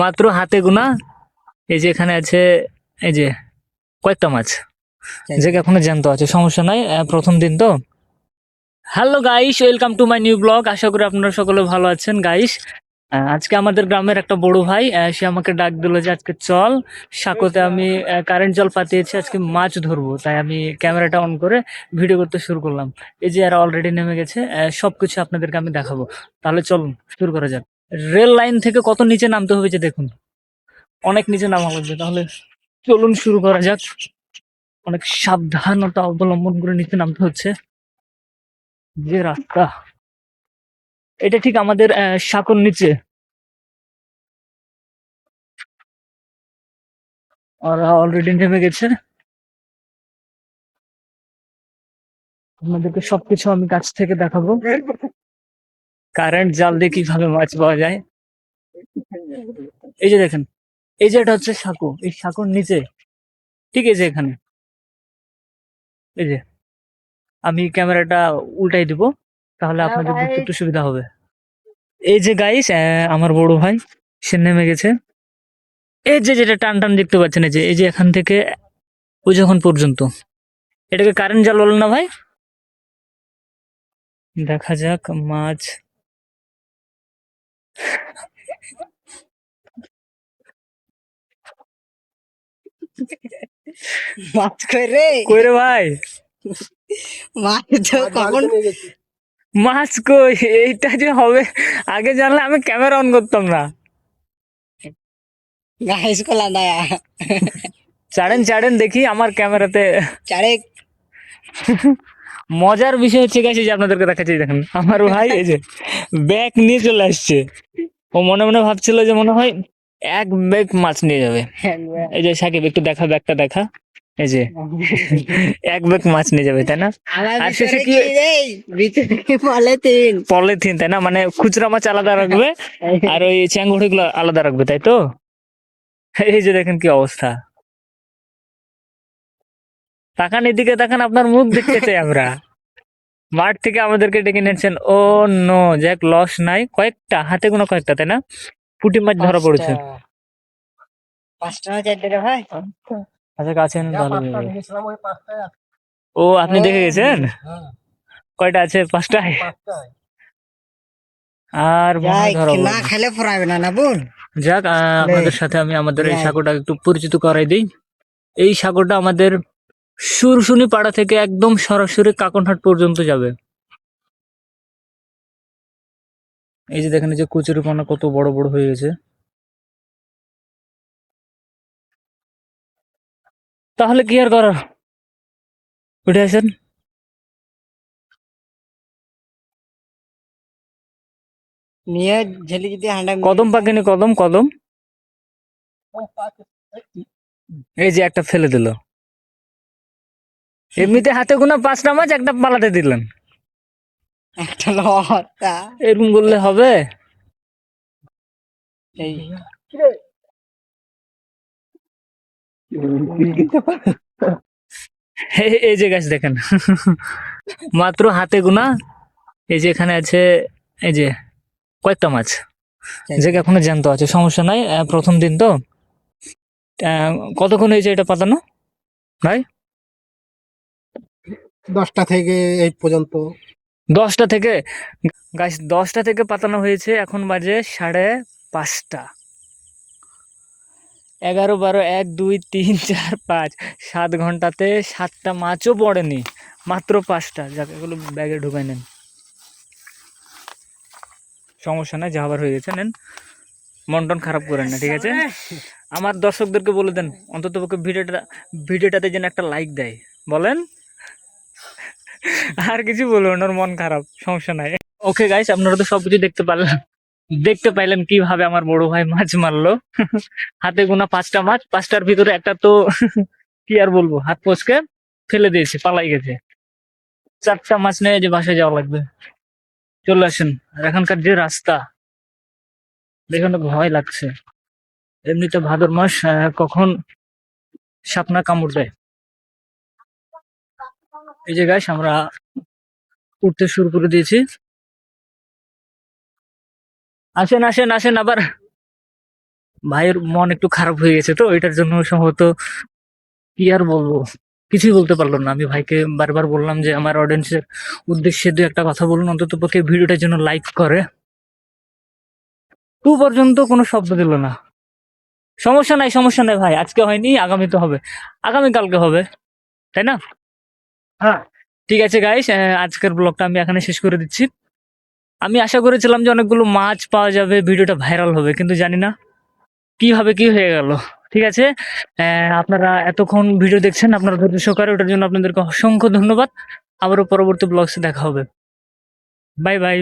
মাত্র হাতে গোনা এই যে এখানে আছে এই যে কয়েকটা মাছ। যে এখনও জ্যান্ত আছে সমস্যা নাই প্রথম দিন তো। Hello guys welcome to my new blog আশা করি আপনারা সকলে ভালো আছেন গাইস আজকে আমাদের গ্রামের একটা বড় ভাই সে আমাকে ডাক দিল যে আজকে চল সাঁকোতে আমি কারেন্ট জল পাতিয়েছি আজকে মাছ ধরবো। তাই আমি ক্যামেরাটা অন করে ভিডিও করতে শুরু করলাম। এই যে এরা অলরেডি নেমে গেছে আহ, সবকিছু আপনাদেরকে আমি দেখাবো। তাহলে চলুন শুরু করা যাক। রেল লাইন থেকে কত নিচে নামতে হবে যে দেখুন। অনেক নিচে নামা লাগবে, তাহলে চলুন শুরু করা যাক। অনেক সাবধানতা অবলম্বন করে নিচে নামতে হচ্ছে। যে রাস্তা। এটা ঠিক আমাদের সাঁকোর নিচে। ওরা অলরেডি নেমে গেছে। আপনাদেরকে সবকিছু আমি কাছ থেকে দেখাবো। কারেন্ট জাল দিয়ে কীভাবে মাছ পাওয়া যায়? এই যে দেখেন এই যে এটা হচ্ছে সাঁকো এই সাঁকোর নিচে ঠিক আছে এখানে এই যে আমি ক্যামেরাটা উল্টাই দিব তাহলে আপনাদের বুঝতে একটু সুবিধা হবে। এই যে গাইস আমার বড় ভাই সে নেমে গেছে। এই যে যেটা টান টান দেখতে পাচ্ছেন এই যে এই যে এখান থেকে ওই যখন পর্যন্ত। এটাকে কারেন্ট জাল বলেন না ভাই? দেখা যাক মাছ মাছ কই রে কই রে ভাই মাছ তো কখন মাছ কই? এইটা যে হবে আগে জানলে আমি ক্যামেরা অন করতাম না। গাইস কোলা দায়া চাড়েন চাড়েন দেখি আমার ক্যামেরাতে চারে মজার বিষয় হচ্ছে গেছে যে আপনাদেরকে দেখাচ্ছি দেখেন আমার ভাই এই যে ব্যাগ নিয়ে চলে আসছে। ও মনে মনে ভাবছিল যে মনে হয় এক ব্যাগ মাছ নিয়ে যাবে। এই যে সাকিব একটু দেখা ব্যাগটা দেখা। এই যে এক ব্যাগ মাছ নিয়ে যাবে তাই না? আর শেষে কি কি পলিথিন? তাই না? মানে খুচরা মাছ আলাদা রাখবে আর ওই চ্যাংড়ি গুলো আলাদা রাখবে তাই তো? এই যে দেখেন কি অবস্থা। তাকান এদিকে তাকান আপনার মুখ দেখতে চাই আমরা। মাঠ থেকে আমাদেরকে ডেকে নিয়েছেন। ও নো যাক লস নাই। কয়েকটা হাতে কোনো কয়েকটা তাই না? পুঁটি মাছ ধরা পড়েছে। আচ্ছা কাছে ও আপনি দেখে গেছেন? কয়টা আছে? পাঁচটায়? আর হয় না খেলে ফরাবে না না বোন? যাক আপনাদের সাথে আমি আমাদের এই। সাঁকোটা একটু পরিচিত করাই দিই। এই সাঁকোটা আমাদের সুরসুনি পাড়া থেকে একদম সরাসরি কাকনহাট পর্যন্ত যাবে। এই যে দেখেন যে কচুরিপানা কত বড় বড় হয়ে গেছে। তাহলে কি আর করার? উঠে আসেন। নিয়ে ঝেলি যদি হান্ডা কদম পাকেনি কদম কদম। এই যে একটা ফেলে দিল। এমনিতে হাতে গোনা পাঁচটা মাছ একটা পালাতে দিলেন। একটা লতা এরকম করলে হবে? এই। যে গাছ দেখেন। মাত্র হাতে গোনা এই যে এখানে আছে এই যে কয়েকটা মাছ। যে এখনও জ্যান্ত আছে সমস্যা নাই প্রথম দিন তো। কতক্ষণ হয়েছে এটা পাতানো? ভাই? দশটা থেকে এই পর্যন্ত। দশটা থেকে? গাছ দশটা থেকে পাতানো হয়েছে, এখন বাজে সাড়ে পাঁচটা। এগারো, বারো, এক, দুই, তিন, চার, পাঁচ, সাত ঘন্টাতে সাতটা মাছও পড়েনি, মাত্র পাঁচটা। যাক, এগুলো ব্যাগে ঢুকাই নেন। সমস্যা নাই, যা আবার হয়ে গেছে, নেন। মন টন খারাপ করেন না, ঠিক আছে? আমার দর্শকদেরকে বলে দেন অন্তত পক্ষে ভিডিওটা ভিডিওটাতে যেন একটা লাইক দেয়। বলেন? আর কিছু বলব ওর মন খারাপ, সমস্যা নাই। ওকে গাইস আপনারা তো সবকিছু দেখতে পারলেন দেখতে পাইলেন কীভাবে আমার বড় ভাই মাছ মারলো। হাতে গোনা পাঁচটা মাছ, পাঁচটার ভিতরে একটা তো কি আর বলব, হাত পচকে ফেলে দিয়েছে, পালাই গেছে। চারটা মাছ নিয়ে যে বাসায় যাওয়া লাগবে। চলে আসেন, আর এখানকার যে রাস্তা, দেখুন ভয় লাগছে। এমনিতে ভাদর মাস কখন সাপনা কামড় দেয়। এই যে গাছ আমরা উঠতে শুরু করে দিয়েছি। আসেন আসেন আসেন আবার। ভাইয়ের মন একটু খারাপ হয়ে গেছে তো, এটার জন্য সম্ভবত কি আর বলব? কিছুই বলতে পারলাম না। আমি ভাইকে বারবার বললাম যে, আমার অডিয়েন্সের উদ্দেশ্যে দু একটা কথা বলুন, অন্তত পক্ষে ভিডিওটার জন্য লাইক করে। টু পর্যন্ত কোনো শব্দ দিল না। সমস্যা নাই সমস্যা নাই ভাই। আজকে হয়নি আগামী তো হবে। আগামীকালকে হবে। তাই না? হ্যাঁ ঠিক আছে গাইস আজকের ব্লগটা আমি এখানে শেষ করে দিচ্ছি। আমি আশা করেছিলাম যে অনেকগুলো মাছ পাওয়া যাবে, ভিডিওটা ভাইরাল হবে, কিন্তু জানি না কীভাবে কি হয়ে গেল। ঠিক আছে? আপনারা এতক্ষণ ভিডিও দেখছেন, আপনারা ধৈর্য সহকারে, ওটার জন্য আপনাদেরকে অসংখ্য ধন্যবাদ। আবারও পরবর্তী ব্লগসে দেখা হবে। Bye bye